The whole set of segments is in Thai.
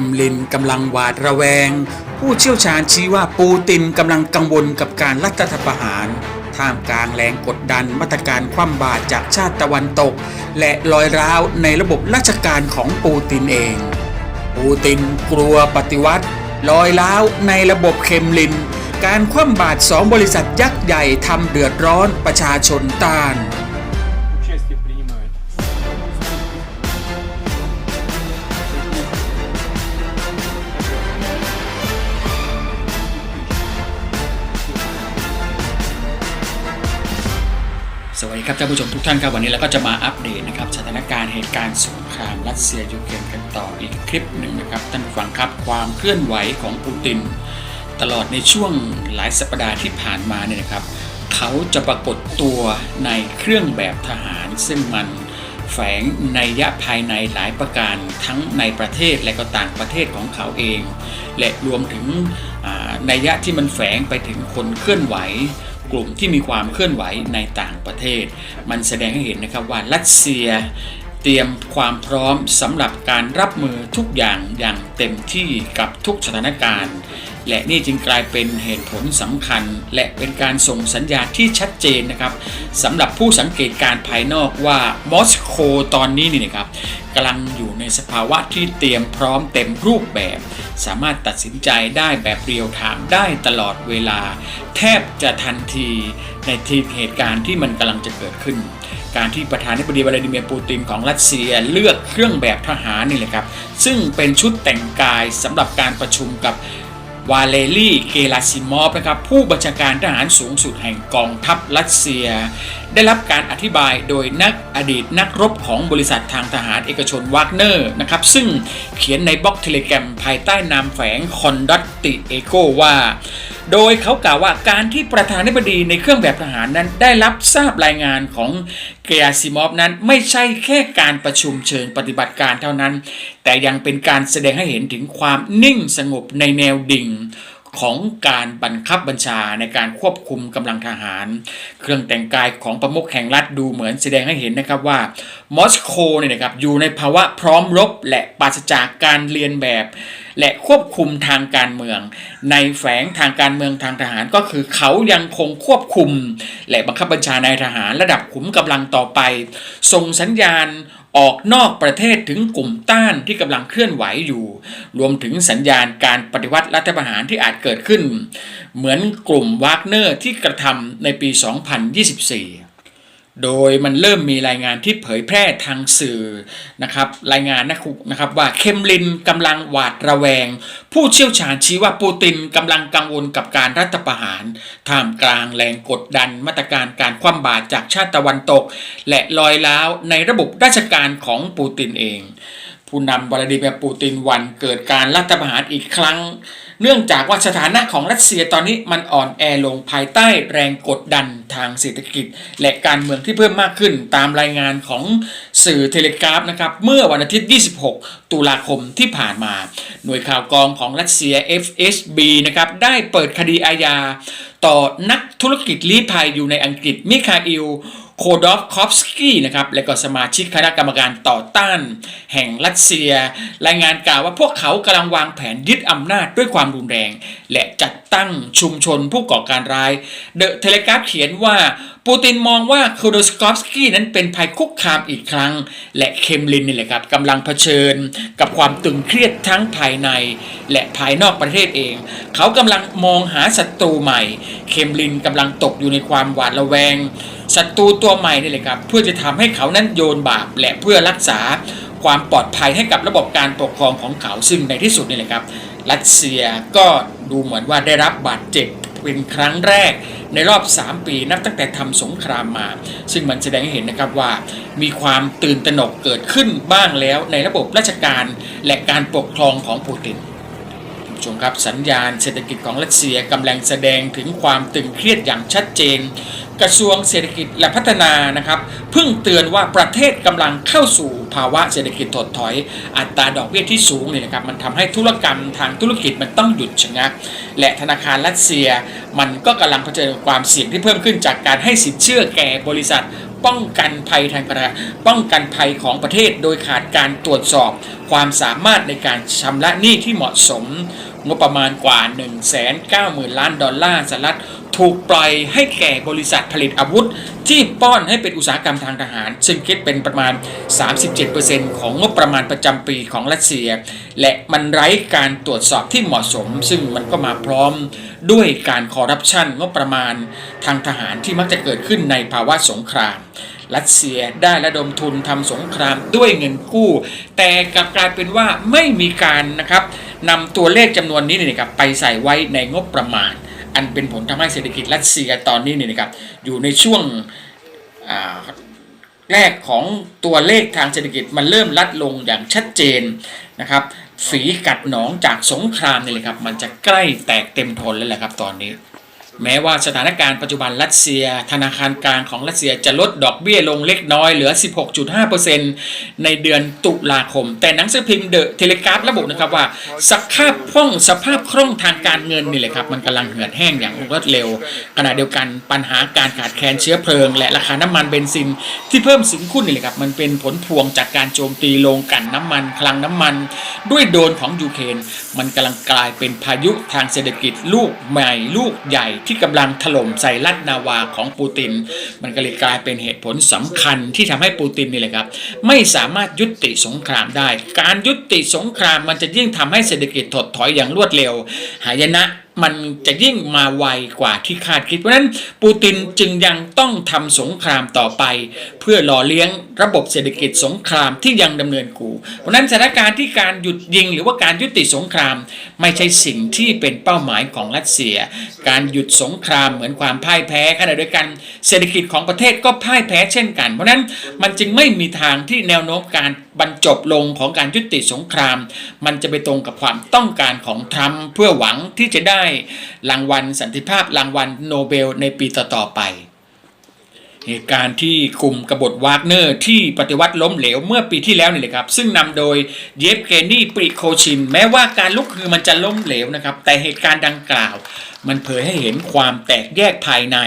มลินกำลังหวาดระแวง ผู้เชี่ยวชาญชี้ว่าปูตินกำลังกังวลกับการรัฐประหารท่ามกลางแรงกดดันมาตรการคว่ำบาตรจากชาติตะวันตก และรอยร้าวในระบบราชการของปูตินเอง ปูตินกลัวปฏิวัติลอยล้าวในระบบเคมลิน การคว่ำบาตรสองบริษัทยักษ์ใหญ่ทำเดือดร้อนประชาชนต้าน ดีครับท่านผู้ชมทุกท่านครับวันนี้เราก็จะมาอัปเดตนะครับสถานการณ์เหตุการณ์สงครามรัสเซียยูเครนกันต่ออีกคลิปหนึ่งนะครับท่านผู้ฟังครับความเคลื่อนไหวของปูติน ตลอดในช่วงหลายสัปดาห์ที่ผ่านมาเนี่ยนะครับ เขาจะปรากฏตัวในเครื่องแบบทหาร ซึ่งมันแฝงในยะภายในหลายประการทั้งในประเทศและก็ต่างประเทศของเขาเอง และรวมถึงในยะที่มันแฝงไปถึงคนเคลื่อนไหว กลุ่มที่มีความเคลื่อนไหวในต่างประเทศ มันแสดงให้เห็นนะครับว่ารัสเซียเตรียมความพร้อมสำหรับการรับมือทุกอย่างอย่างเต็มที่กับทุกสถานการณ์ และนี่จึงกลายเป็นเหตุผลสำคัญ และเป็นการส่งสัญญาณที่ชัดเจนนะครับสำหรับผู้สังเกตการณ์ภายนอกว่ามอสโกตอนนี้นี่นะครับกำลังอยู่ในสภาวะที่เตรียมพร้อมเต็มรูปแบบ สามารถตัดสินใจได้แบบเรียลไทม์ได้ตลอดเวลา แทบจะทันทีในทีเหตุการณ์ที่มันกำลังจะเกิดขึ้น การที่ประธานาธิบดีวลาดิเมียร์ปูตินของรัสเซียเลือกเครื่องแบบทหารนี่แหละครับ ซึ่งเป็นชุดแต่งกายสำหรับการประชุมกับ วาเลรี่เกลาซิมอฟนะครับผู้บัญชาการทหารสูงสุดแห่งกองทัพรัสเซีย ได้รับการอธิบายโดยนักอดีตนักรบของบริษัททางทหารเอกชนวากเนอร์นะครับซึ่งเขียนในบล็อกเทเลแกรมภายใต้นามแฝงคอนดัตติเอโกว่า โดยเขากล่าวว่าการที่ประธานาธิบดีในเครื่องแบบทหารนั้นได้รับทราบรายงานของเกอาซิมอฟนั้นไม่ใช่แค่การประชุมเชิงปฏิบัติการเท่านั้น แต่ยังเป็นการแสดงให้เห็นถึงความนิ่งสงบในแนวดิ่งของการบังคับบัญชาในการควบคุมกำลังทหาร เครื่องแต่งกายของประมุขแห่งรัฐดูเหมือนแสดงให้เห็นนะครับว่ามอสโกเนี่ยนะครับอยู่ในภาวะพร้อมรบและปราศจากการเรียนแบบ และควบคุมทางการเมือง ในแฝงทางการเมืองทางทหารก็คือเขายังคงควบคุม และบังคับบัญชานายทหารระดับขุมกำลังต่อไปส่งสัญญาณออกนอกประเทศถึงกลุ่มต้านที่กำลังเคลื่อนไหวอยู่ รวมถึงสัญญาณการปฏิวัติรัฐประหารที่อาจเกิดขึ้น เหมือนกลุ่มวากเนอร์ที่กระทำในปี 2024 โดยมันเริ่มมีรายงานที่เผยแพร่ทางสื่อนะครับรายงานนะครับว่าเคมลินกำลังหวาดระแวง ผู้เชี่ยวชาญชี้ว่าปูตินกำลังกังวลกับการรัฐประหารท่ามกลางแรงกดดันมาตรการการคว่ำบาตรจากชาติตะวันตก และลอยล้าวในระบบราชการของปูตินเอง ผู้นำวลาดิเมียร์ปูตินวันเกิดการรัฐประหารอีกครั้ง เนื่องจากว่าสถานะของรัสเซียตอนนี้มันอ่อนแอลงภายใต้แรงกดดันทางเศรษฐกิจ และการเมืองที่เพิ่มมากขึ้นตามรายงานของสื่อเทเลกราฟนะครับเมื่อวันอาทิตย์ 26 ตุลาคมที่ผ่านมา หน่วยข่าวกรองของรัสเซีย FSB นะครับได้เปิดคดีอาญาต่อนักธุรกิจลี้ภัยอยู่ในอังกฤษมิคาอิล โคดอฟคอฟสกี้นะครับและก็สมาชิกคณะกรรมการต่อต้าน แห่งรัสเซีย รายงานกล่าวว่าพวกเขากำลังวางแผนยึดอำนาจด้วยความรุนแรง และจัดตั้งชุมชนผู้ก่อการร้าย เดอะเทเลกราฟเขียนว่าปูตินมองว่าโคโดสกอฟสกี้นั้นเป็นภัยคุกคามอีกครั้ง และเคมลินนี่แหละครับกำลังเผชิญ กับความตึงเครียดทั้งภายใน และภายนอกประเทศเอง เขากำลังมองหาศัตรูใหม่ เคมลินกำลังตกอยู่ในความหวาดระแวง ศัตรูตัวใหม่นี่แหละครับ เพื่อจะทำให้เขานั้นโยนบาปและเพื่อรักษาความปลอดภัยให้กับระบบการปกครองของเขาซึ่งในที่สุดนี่แหละครับ รัสเซียก็ดูเหมือนว่าได้รับบาดเจ็บเป็นครั้งแรกในรอบ 3 ปีนับตั้งแต่ทำสงครามมา ซึ่งมันแสดงให้เห็นนะครับว่า มีความตื่นตระหนกเกิดขึ้นบ้างแล้วในระบบราชการและการปกครองของปูตินท่านผู้ชมครับสัญญาณเศรษฐกิจของรัสเซียกำลังแสดงถึงความตึงเครียดอย่างชัดเจน กระทรวงเศรษฐกิจและพัฒนานะครับเพิ่งเตือนว่าประเทศกำลังเข้าสู่ภาวะเศรษฐกิจถดถอย อัตราดอกเบี้ยที่สูงเนี่ยนะครับมันทำให้ธุรกรรมทางธุรกิจมันต้องหยุดชะงัก และธนาคารรัสเซีย มันก็กำลังเผชิญความเสี่ยงที่เพิ่มขึ้นจากการให้สินเชื่อแก่บริษัทป้องกันภัยทางประป้องกันภัยของประเทศโดยขาดการตรวจสอบ ความสามารถในการชำระหนี้ที่เหมาะสม งบประมาณกว่า 190,000 ล้านดอลลาร์สหรัฐถูกปล่อยให้แก่บริษัทผลิตอาวุธ ที่ป้อนให้เป็นอุตสาหกรรมทางทหาร ซึ่งคิดเป็นประมาณ 37%ของงบประมาณประจำปีของรัสเซีย และมันไร้การตรวจสอบที่เหมาะสม ซึ่งมันก็มาพร้อมด้วยการคอร์รัปชันงบประมาณทางทหารที่มักจะเกิดขึ้นในภาวะสงคราม รัสเซียได้ระดมทุนทำสงครามด้วยเงินกู้ แต่กลับกลายเป็นว่าไม่มีการนะครับนำตัวเลขจำนวนนี้เนี่ยนะครับไปใส่ไว้ในงบประมาณ อันเป็นผลทำให้เศรษฐกิจรัสเซียตอนนี้เนี่ยนะครับอยู่ในช่วงแรกของตัวเลขทางเศรษฐกิจมันเริ่มลัดลงอย่างชัดเจนนะครับฝีกัดหนองจากสงครามนี่เลยครับ มันจะใกล้แตกเต็มทนแล้วแหละครับตอนนี้ แม้ว่าสถานการณ์ปัจจุบันรัสเซีย ธนาคารกลางของรัสเซียจะลดดอกเบี้ยลงเล็กน้อยเหลือ 16.5%ในเดือนตุลาคม แต่หนังสือพิมพ์เดอะเทเลกราฟระบุนะครับว่าสภาพคล่องสภาพคล่องทางการเงินนี่แหละครับ มันกำลังเหือดแห้งอย่างรวดเร็ว ขณะเดียวกันปัญหาการขาดแคลนเชื้อเพลิง และราคาน้ำมันเบนซิน ที่เพิ่มสูงขึ้นนี่แหละครับมันเป็นผลพวงจากการโจมตีโรงกลั่นน้ำมัน คลังน้ำมัน ด้วยโดนของยูเครนมันกำลังกลายเป็นพายุทางเศรษฐกิจลูกใหม่ลูกใหญ่ที่กำลังถล่มใส่ลัดนาวาของปูติน มันก็เลยกลายเป็นเหตุผลสำคัญที่ทำให้ปูตินนี่แหละครับ ไม่สามารถยุติสงครามได้ การยุติสงครามมันจะยิ่งทำให้เศรษฐกิจถดถอยอย่างรวดเร็ว หายนะ มันจะยิ่งมาไวกว่าที่คาดคิดเพราะนั้นปูตินจึงยังต้องทำสงครามต่อไป เพื่อหล่อเลี้ยงระบบเศรษฐกิจสงครามที่ยังดำเนินกูเพราะนั้นสถานการณ์ที่การหยุดยิง หรือว่าการยุติสงคราม ไม่ใช่สิ่งที่เป็นเป้าหมายของรัสเซีย การหยุดสงครามเหมือนความพ่ายแพ้ขณะเดียวกันเศรษฐกิจของประเทศก็พ่ายแพ้เช่นกัน เพราะนั้นมันจึงไม่มีทางที่แนวโน้มการบรรจบลงของการยุติสงคราม มันจะไปตรงกับความต้องการของทรัมป์เพื่อหวังที่จะได้รางวัลสันติภาพรางวัลโนเบลในปีต่อๆไป เหตุการณ์ที่กลุ่มกบฏวากเนอร์ที่ปฏิวัติล้มเหลวเมื่อปีที่แล้วนี่เลยครับ ซึ่งนำโดยเยฟเกนีปริโคชิน แม้ว่าการลุกคือมันจะล้มเหลวนะครับ แต่เหตุการณ์ดังกล่าว มันเผยให้เห็นความแตกแยกภายใน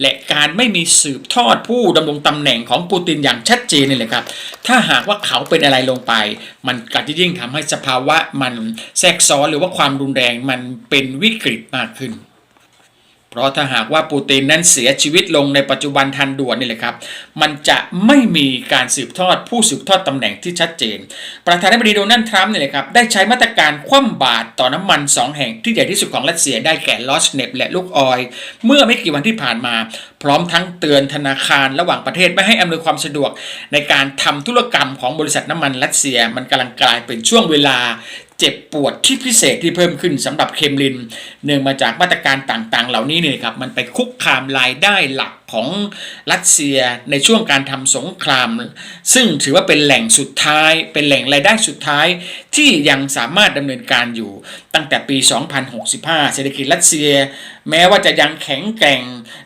และการไม่มีสืบทอดผู้ดำรงตำแหน่งของปูตินอย่างชัดเจนนี่แหละครับ ถ้าหากว่าเขาเป็นอะไรลงไป มันก็จะยิ่งทำให้สภาวะมันแทรกซ้อนหรือว่าความรุนแรงมันเป็นวิกฤตมากขึ้น เพราะถ้าหากว่าปูตินนั้นเสียชีวิตลงในปัจจุบันทันด่วนนี่แหละครับ มันจะไม่มีการสืบทอดผู้สืบทอดตำแหน่งที่ชัดเจน ประธานาธิบดีโดนัลด์ทรัมป์นี่แหละครับได้ใช้มาตรการคว่ำบาตรต่อน้ำมัน 2 แห่งที่ใหญ่ที่สุดของรัสเซียได้แก่ลอสเนปและลูกออย เมื่อไม่กี่วันที่ผ่านมา พร้อมทั้งเตือนธนาคารระหว่างประเทศไม่ให้อำนวยความสะดวก ในการทำธุรกรรมของบริษัทน้ำมันรัสเซีย มันกำลังกลายเป็นช่วงเวลา เจ็บปวดที่พิเศษที่เพิ่มขึ้นสำหรับเคมลิน เนื่องมาจากมาตรการต่างๆ เหล่านี้เนี่ยครับมันไปคุกคามรายได้หลักของรัสเซียในช่วงการทำสงคราม ซึ่งถือว่าเป็นแหล่งสุดท้าย เป็นแหล่งรายได้สุดท้ายที่ยังสามารถดำเนินการอยู่ตั้งแต่ปี 2065 เศรษฐกิจรัสเซีย แม้ว่าจะยังแข็งแกร่ง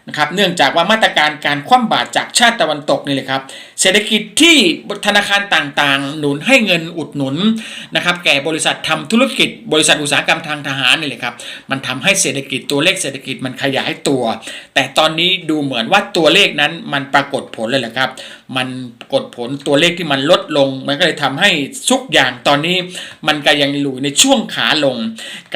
นะครับเนื่องจากว่ามาตรการการคว่ำบาตรจากชาติตะวันตกนี่เลยครับ เศรษฐกิจที่ธนาคารต่างๆ หนุนให้เงินอุดหนุนนะครับแก่บริษัททำธุรกิจ บริษัทอุตสาหกรรมทางทหารนี่เลยครับมันทำให้เศรษฐกิจตัวเลขเศรษฐกิจมันขยายตัว แต่ตอนนี้ดูเหมือนว่าตัวเลขนั้นมันปรากฏผลเลยแหละครับ มันกฏผลตัวเลขที่มันลดลง มันก็เลยทำให้ทุกอย่างตอนนี้มันก็ยังอยู่ในช่วงขาลง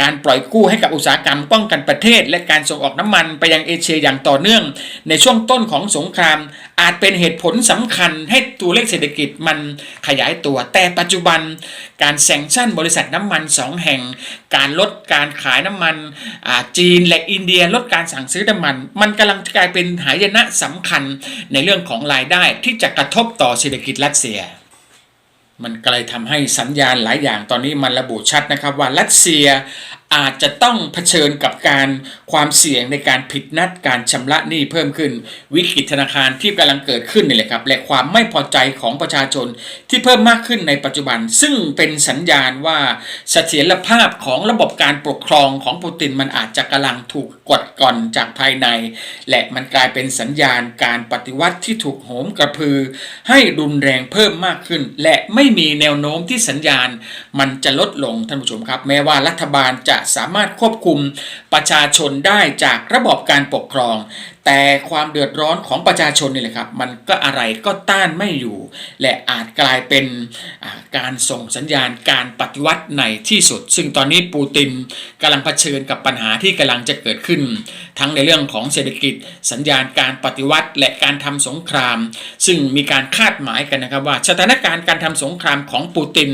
การปล่อยกู้ให้กับอุตสาหกรรมป้องกันประเทศ และการส่งออกน้ำมันไปยังเอเชียอย่างต่อเนื่อง ในช่วงต้นของสงคราม อาจเป็นเหตุผลสำคัญให้ตัวเลขเศรษฐกิจมันขยายตัว แต่ปัจจุบันการแซงชั่นบริษัทน้ำมันสองแห่ง การลดการขายน้ำมันจีนและอินเดียลดการสั่งซื้อน้ำมัน มันกำลังกลายเป็นหายนะสำคัญในเรื่องของรายได้ที่จะกระทบต่อเศรษฐกิจรัสเซีย มันก็เลยทำให้สัญญาณหลายอย่างตอนนี้มันระบุชัดนะครับว่ารัสเซีย อาจจะต้องเผชิญกับการความเสี่ยงในการผิดนัดการชำระหนี้เพิ่มขึ้น วิกฤตธนาคารที่กำลังเกิดขึ้นนี่แหละครับ และความไม่พอใจของประชาชนที่เพิ่มมากขึ้นในปัจจุบัน ซึ่งเป็นสัญญาณว่าเสถียรภาพของระบบการปกครองของปูตินมันอาจจะกำลังถูกกดก่อนจากภายใน และมันกลายเป็นสัญญาณการปฏิวัติที่ถูกโหมกระพือ ให้รุนแรงเพิ่มมากขึ้น และไม่มีแนวโน้มที่สัญญาณ มันจะลดลงท่านผู้ชมครับ แม้ว่ารัฐบาลจะสามารถควบคุมประชาชนได้จากระบบการปกครอง แต่ความเดือดร้อนของประชาชนนี่แหละครับ มันก็อะไรก็ต้านไม่อยู่ และอาจกลายเป็นการส่งสัญญาณการปฏิวัติในที่สุด ซึ่งตอนนี้ปูตินกำลังเผชิญกับปัญหาที่กำลังจะเกิดขึ้น ทั้งในเรื่องของเศรษฐกิจ สัญญาณการปฏิวัติ และการทำสงคราม ซึ่งมีการคาดหมายกันนะครับว่าสถานการณ์การทำสงครามของปูติน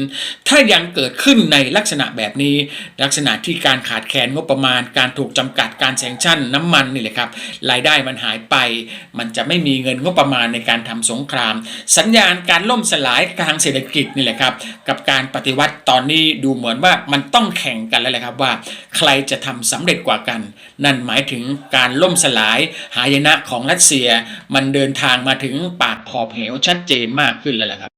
ถ้ายังเกิดขึ้นในลักษณะแบบนี้ ลักษณะที่การขาดแคลนงบประมาณ การถูกจำกัดการแซงชั่นน้ำมันนี่แหละครับรายได้มันหายไป มันจะไม่มีเงินงบประมาณในการทำสงคราม สัญญาณการล่มสลายทางเศรษฐกิจนี่แหละครับ กับการปฏิวัติตอนนี้ดูเหมือนว่ามันต้องแข่งกันแล้วแหละครับว่า ใครจะทำสำเร็จกว่ากัน นั่นหมายถึงการล่มสลายหายนะของรัสเซีย มันเดินทางมาถึงปากขอบเหวชัดเจนมากขึ้นแล้วแหละครับ